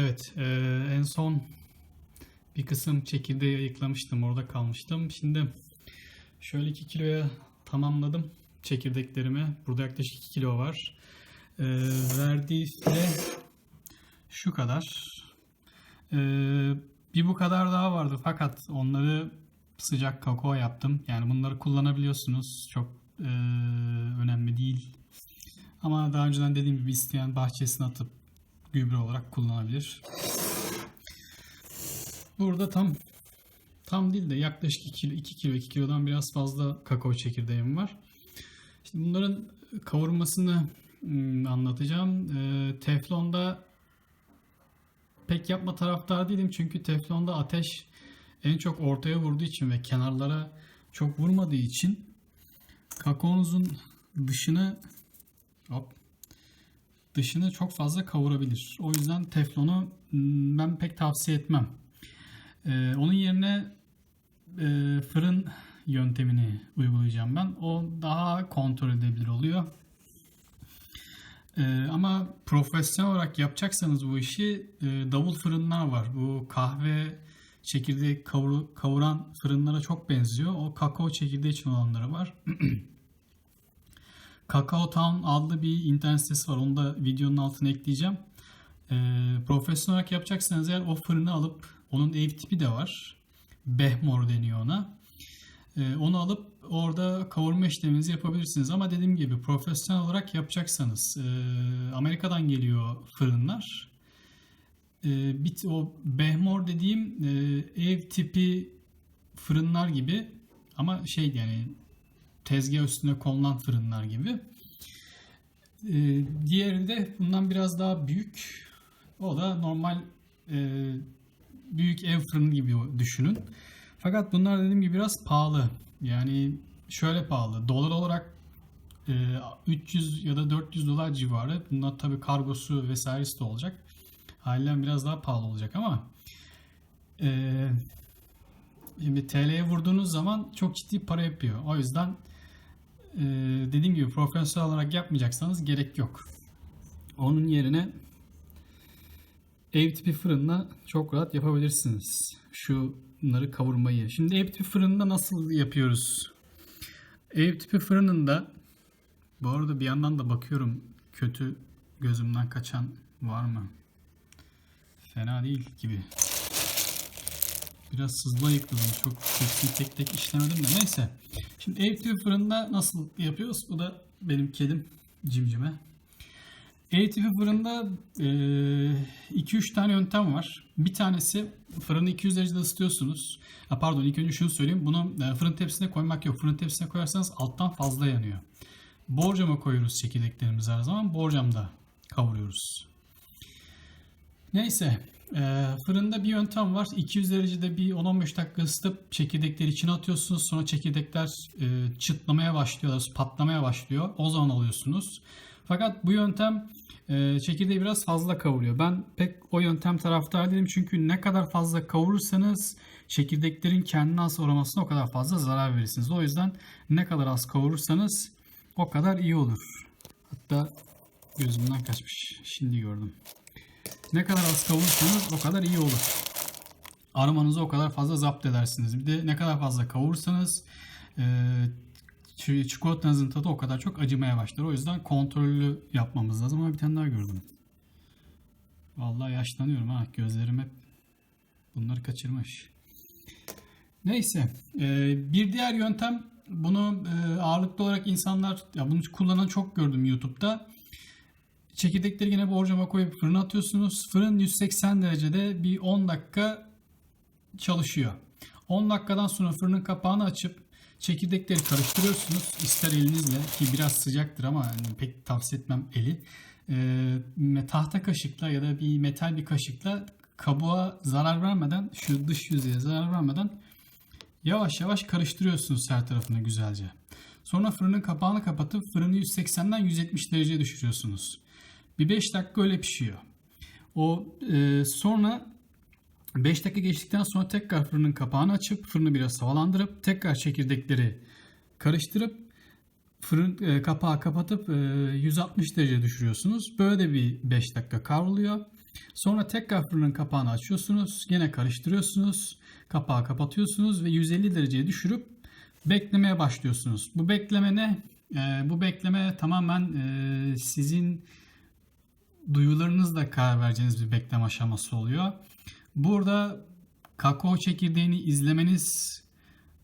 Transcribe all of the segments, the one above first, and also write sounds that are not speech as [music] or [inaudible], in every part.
Evet, e, en son bir kısım çekirdeği ayıklamıştım, orada kalmıştım. Şimdi şöyle 2 kiloya tamamladım çekirdeklerimi. Burada yaklaşık 2 kilo var. E, verdiği file şu kadar. E, bir bu kadar daha vardı fakat onları sıcak kakao yaptım. Yani bunları kullanabiliyorsunuz. Çok e, önemli değil. Ama daha önceden dediğim gibi isteyen bahçesine atıp gübre olarak kullanabilir. Burada tam tam değil de yaklaşık 2 kilo, 2 kilo 2 kilodan biraz fazla kakao çekirdeğim var. Şimdi bunların kavurmasını hmm, anlatacağım. Ee, teflonda pek yapma taraftar değilim çünkü teflonda ateş en çok ortaya vurduğu için ve kenarlara çok vurmadığı için kakaonuzun dışını hop dışını çok fazla kavurabilir. O yüzden teflonu ben pek tavsiye etmem. Ee, onun yerine e, fırın yöntemini uygulayacağım ben. O daha kontrol edebilir oluyor. Ee, ama profesyonel olarak yapacaksanız bu işi e, davul fırınlar var. Bu kahve çekirdeği kavur- kavuran fırınlara çok benziyor. O kakao çekirdeği için olanları var. [clears throat] Kakao Town adlı bir internet sitesi var. Onu da videonun altına ekleyeceğim. Ee, profesyonel olarak yapacaksanız eğer o fırını alıp onun ev tipi de var. Behmor deniyor ona. Ee, onu alıp orada kavurma işleminizi yapabilirsiniz. Ama dediğim gibi profesyonel olarak yapacaksanız e, Amerika'dan geliyor fırınlar. E, bit o Behmor dediğim e, ev tipi fırınlar gibi ama şey yani tezgah üstüne konulan fırınlar gibi. Ee, diğeri de bundan biraz daha büyük. O da normal e, büyük ev fırını gibi düşünün. Fakat bunlar dediğim gibi biraz pahalı. Yani şöyle pahalı. Dolar olarak e, 300 ya da 400 dolar civarı. Bunlar tabii kargosu vesairesi de olacak. Haliyle biraz daha pahalı olacak ama e, Şimdi TL'ye vurduğunuz zaman çok ciddi para yapıyor. O yüzden e, dediğim gibi profesyonel olarak yapmayacaksanız gerek yok. Onun yerine ev tipi fırınla çok rahat yapabilirsiniz. Şunları kavurmayı. Şimdi ev tipi fırında nasıl yapıyoruz? Ev tipi fırınında bu arada bir yandan da bakıyorum kötü gözümden kaçan var mı? Fena değil gibi. Biraz hızlı ayıkladım. Çok hepsini tek tek işlemedim de. Neyse. Şimdi ev tipi fırında nasıl yapıyoruz? Bu da benim kedim Cimcime. Ev tipi fırında 2-3 tane yöntem var. Bir tanesi fırını 200 derecede ısıtıyorsunuz. Ha, pardon ilk önce şunu söyleyeyim. Bunu e, fırın tepsisine koymak yok. Fırın tepsisine koyarsanız alttan fazla yanıyor. Borcama koyuyoruz çekirdeklerimizi her zaman. Borcamda kavuruyoruz. Neyse. E, fırında bir yöntem var. 200 derecede bir 10-15 dakika ısıtıp çekirdekleri içine atıyorsunuz. Sonra çekirdekler e, çıtlamaya başlıyorlar, patlamaya başlıyor. O zaman alıyorsunuz. Fakat bu yöntem e, çekirdeği biraz fazla kavuruyor. Ben pek o yöntem taraftar değilim. Çünkü ne kadar fazla kavurursanız çekirdeklerin kendine has aromasına o kadar fazla zarar verirsiniz. O yüzden ne kadar az kavurursanız o kadar iyi olur. Hatta gözümden kaçmış. Şimdi gördüm. Ne kadar az kavurursanız o kadar iyi olur. Aromanızı o kadar fazla zapt edersiniz. Bir de ne kadar fazla kavurursanız e, çi- çikolatanızın tadı o kadar çok acımaya başlar. O yüzden kontrollü yapmamız lazım. Ama bir tane daha gördüm. Vallahi yaşlanıyorum ha. Gözlerim hep bunları kaçırmış. Neyse. e, bir diğer yöntem bunu e, ağırlıklı olarak insanlar ya bunu kullanan çok gördüm YouTube'da. Çekirdekleri yine borcama koyup fırına atıyorsunuz. Fırın 180 derecede bir 10 dakika çalışıyor. 10 dakikadan sonra fırının kapağını açıp çekirdekleri karıştırıyorsunuz. İster elinizle ki biraz sıcaktır ama yani pek tavsiye etmem eli. Ee, tahta kaşıkla ya da bir metal bir kaşıkla kabuğa zarar vermeden şu dış yüzeye zarar vermeden yavaş yavaş karıştırıyorsunuz her tarafını güzelce. Sonra fırının kapağını kapatıp fırını 180'den 170 dereceye düşürüyorsunuz. Bir 5 dakika öyle pişiyor. O e, sonra 5 dakika geçtikten sonra tekrar fırının kapağını açıp fırını biraz havalandırıp tekrar çekirdekleri karıştırıp fırın e, kapağı kapatıp e, 160 derece düşürüyorsunuz. Böyle de bir 5 dakika kavruluyor. Sonra tekrar fırının kapağını açıyorsunuz. Gene karıştırıyorsunuz. Kapağı kapatıyorsunuz ve 150 dereceye düşürüp beklemeye başlıyorsunuz. Bu bekleme ne? Ee, bu bekleme tamamen e, sizin duyularınızla karar vereceğiniz bir bekleme aşaması oluyor. Burada kakao çekirdeğini izlemeniz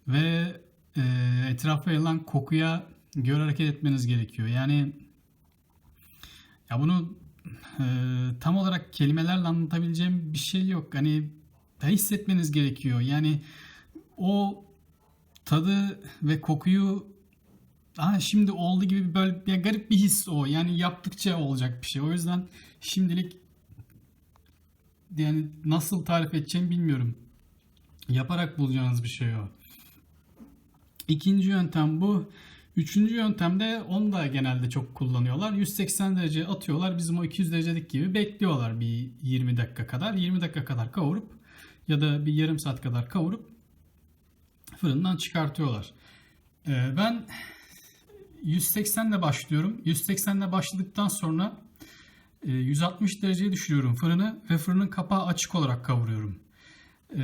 ve e, etrafa yayılan kokuya göre hareket etmeniz gerekiyor. Yani ya bunu e, tam olarak kelimelerle anlatabileceğim bir şey yok. Hani da hissetmeniz gerekiyor. Yani o tadı ve kokuyu Aa, şimdi oldu gibi böyle bir garip bir his o. Yani yaptıkça olacak bir şey. O yüzden şimdilik yani nasıl tarif edeceğimi bilmiyorum. Yaparak bulacağınız bir şey o. İkinci yöntem bu. Üçüncü yöntemde onu da genelde çok kullanıyorlar. 180 derece atıyorlar. Bizim o 200 derecelik gibi bekliyorlar bir 20 dakika kadar. 20 dakika kadar kavurup ya da bir yarım saat kadar kavurup fırından çıkartıyorlar. Ee, ben 180 ile başlıyorum. 180 ile başladıktan sonra e, 160 dereceye düşürüyorum fırını ve fırının kapağı açık olarak kavuruyorum. E,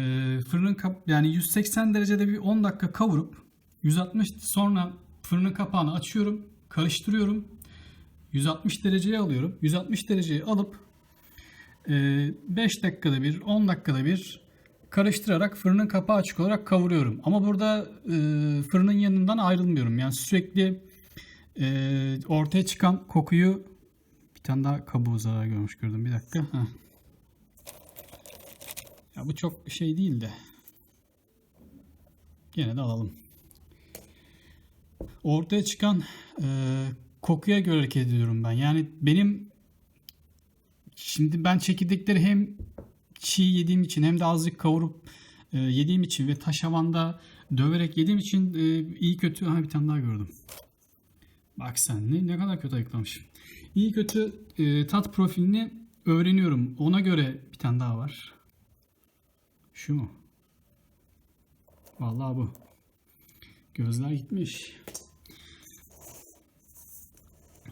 fırının kap yani 180 derecede bir 10 dakika kavurup 160 sonra fırının kapağını açıyorum, karıştırıyorum. 160 dereceye alıyorum. 160 dereceye alıp 5 dakikada bir, 10 dakikada bir karıştırarak fırının kapağı açık olarak kavuruyorum. Ama burada e, fırının yanından ayrılmıyorum. Yani sürekli e, ortaya çıkan kokuyu bir tane daha kabuğu zarar görmüş gördüm. Bir dakika. Heh. Ya bu çok şey değil de. Gene de alalım. Ortaya çıkan e, kokuya göre hareket ediyorum ben. Yani benim şimdi ben çekirdekleri hem çiğ yediğim için hem de azıcık kavurup e, yediğim için ve taş havanda döverek yediğim için e, iyi kötü ha bir tane daha gördüm. Bak sen ne, ne kadar kötü ayıklamışım. İyi kötü e, tat profilini öğreniyorum. Ona göre bir tane daha var. Şu mu? Vallahi bu. Gözler gitmiş.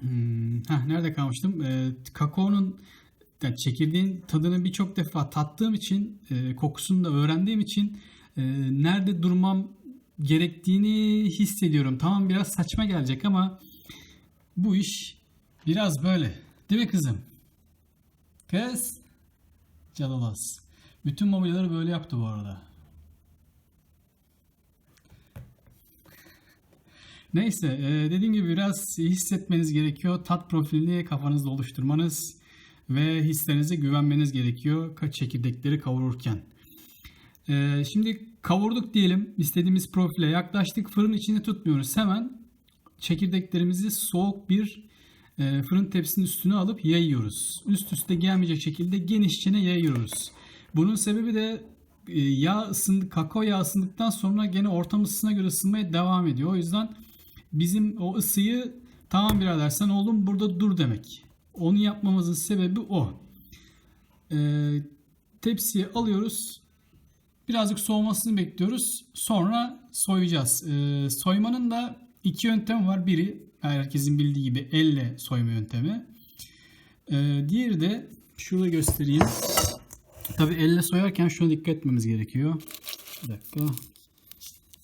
Hmm, heh, nerede kalmıştım? E, kakaonun yani çekirdeğin tadını birçok defa tattığım için, e, kokusunu da öğrendiğim için e, nerede durmam gerektiğini hissediyorum. Tamam biraz saçma gelecek ama bu iş biraz böyle. Değil mi kızım? Kız. Calalas. Bütün mobilyaları böyle yaptı bu arada. Neyse e, dediğim gibi biraz hissetmeniz gerekiyor. Tat profilini kafanızda oluşturmanız ve hislerinize güvenmeniz gerekiyor çekirdekleri kavururken. E, şimdi kavurduk diyelim. istediğimiz profile yaklaştık. Fırın içinde tutmuyoruz. Hemen çekirdeklerimizi soğuk bir e, fırın tepsinin üstüne alıp yayıyoruz. Üst üste gelmeyecek şekilde genişçe yayıyoruz. Bunun sebebi de e, yağ ısındı, kakao yağı ısındıktan sonra gene ortam ısısına göre ısınmaya devam ediyor. O yüzden bizim o ısıyı tamam birader sen oğlum burada dur demek. Onu yapmamızın sebebi o. E, tepsiye alıyoruz. Birazcık soğumasını bekliyoruz. Sonra soyacağız. E, soymanın da iki yöntem var. Biri herkesin bildiği gibi elle soyma yöntemi. E, diğeri de şurada göstereyim. Tabi elle soyarken şuna dikkat etmemiz gerekiyor. Bir dakika.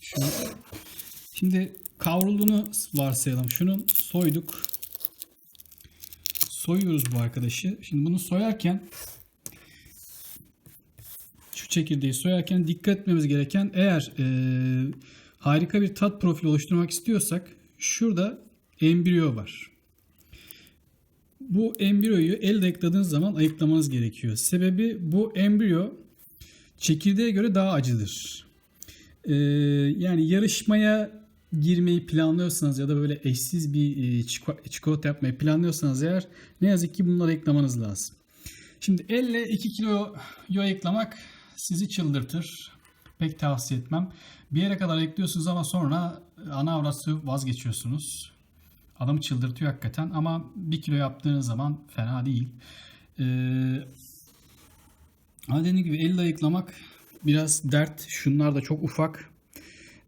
Şunu. Şimdi kavrulduğunu varsayalım. Şunu soyduk. Soyuyoruz bu arkadaşı. Şimdi bunu soyarken şu çekirdeği soyarken dikkat etmemiz gereken eğer e, harika bir tat profili oluşturmak istiyorsak şurada embriyo var. Bu embriyoyu elde ayıkladığınız zaman ayıklamanız gerekiyor. Sebebi bu embriyo çekirdeğe göre daha acıdır. Ee, yani yarışmaya girmeyi planlıyorsanız ya da böyle eşsiz bir çikolata yapmayı planlıyorsanız eğer ne yazık ki bunları ayıklamanız lazım. Şimdi elle 2 kilo yo ayıklamak sizi çıldırtır. Pek tavsiye etmem. Bir yere kadar ekliyorsunuz ama sonra ana avratı vazgeçiyorsunuz. Adamı çıldırtıyor hakikaten ama bir kilo yaptığınız zaman fena değil. Ee, dediğim gibi elle ayıklamak biraz dert. Şunlar da çok ufak.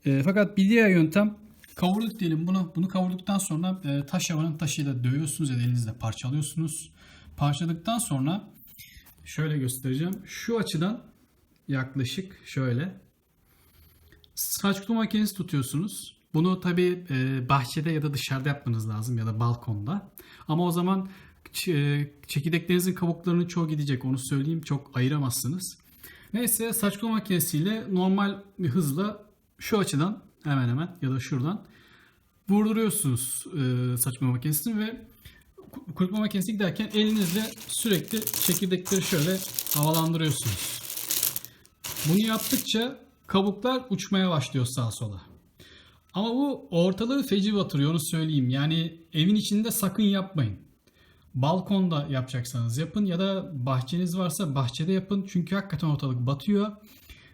E, fakat bir diğer yöntem kavurduk diyelim bunu. Bunu kavurduktan sonra e, taş yavanın taşıyla dövüyorsunuz ya elinizle parçalıyorsunuz. Parçaladıktan sonra şöyle göstereceğim. Şu açıdan yaklaşık şöyle saç kurutma makinesi tutuyorsunuz. Bunu tabii e, bahçede ya da dışarıda yapmanız lazım ya da balkonda. Ama o zaman e, çekirdeklerinizin kabuklarının çoğu gidecek onu söyleyeyim. Çok ayıramazsınız. Neyse saç kurutma makinesiyle normal bir hızla şu açıdan hemen hemen ya da şuradan vurduruyorsunuz e, saç kurutma makinesini ve ku- kurutma makinesi giderken elinizle sürekli çekirdekleri şöyle havalandırıyorsunuz. Bunu yaptıkça kabuklar uçmaya başlıyor sağa sola. Ama bu ortalığı feci batırıyor onu söyleyeyim. Yani evin içinde sakın yapmayın. Balkonda yapacaksanız yapın ya da bahçeniz varsa bahçede yapın. Çünkü hakikaten ortalık batıyor.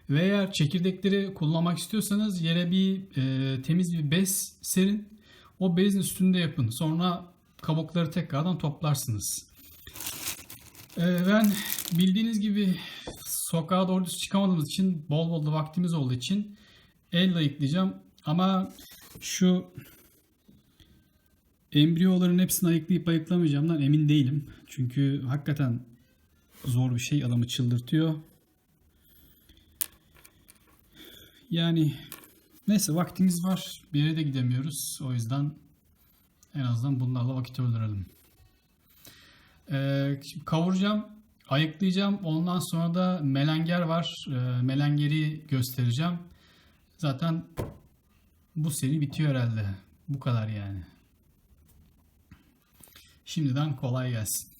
Ve eğer çekirdekleri kullanmak istiyorsanız yere bir e, temiz bir bez serin. O bezin üstünde yapın. Sonra kabukları tekrardan toplarsınız. E, ben bildiğiniz gibi sokağa doğru düz çıkamadığımız için bol bol da vaktimiz olduğu için elle ayıklayacağım. Ama şu embriyoların hepsini ayıklayıp ayıklamayacağımdan emin değilim. Çünkü hakikaten zor bir şey adamı çıldırtıyor. Yani neyse vaktimiz var. Bir yere de gidemiyoruz. O yüzden en azından bunlarla vakit öldürelim. Ee, kavuracağım, ayıklayacağım. Ondan sonra da melenger var. Ee, melengeri göstereceğim. Zaten bu seri bitiyor herhalde. Bu kadar yani. Şimdiden kolay gelsin.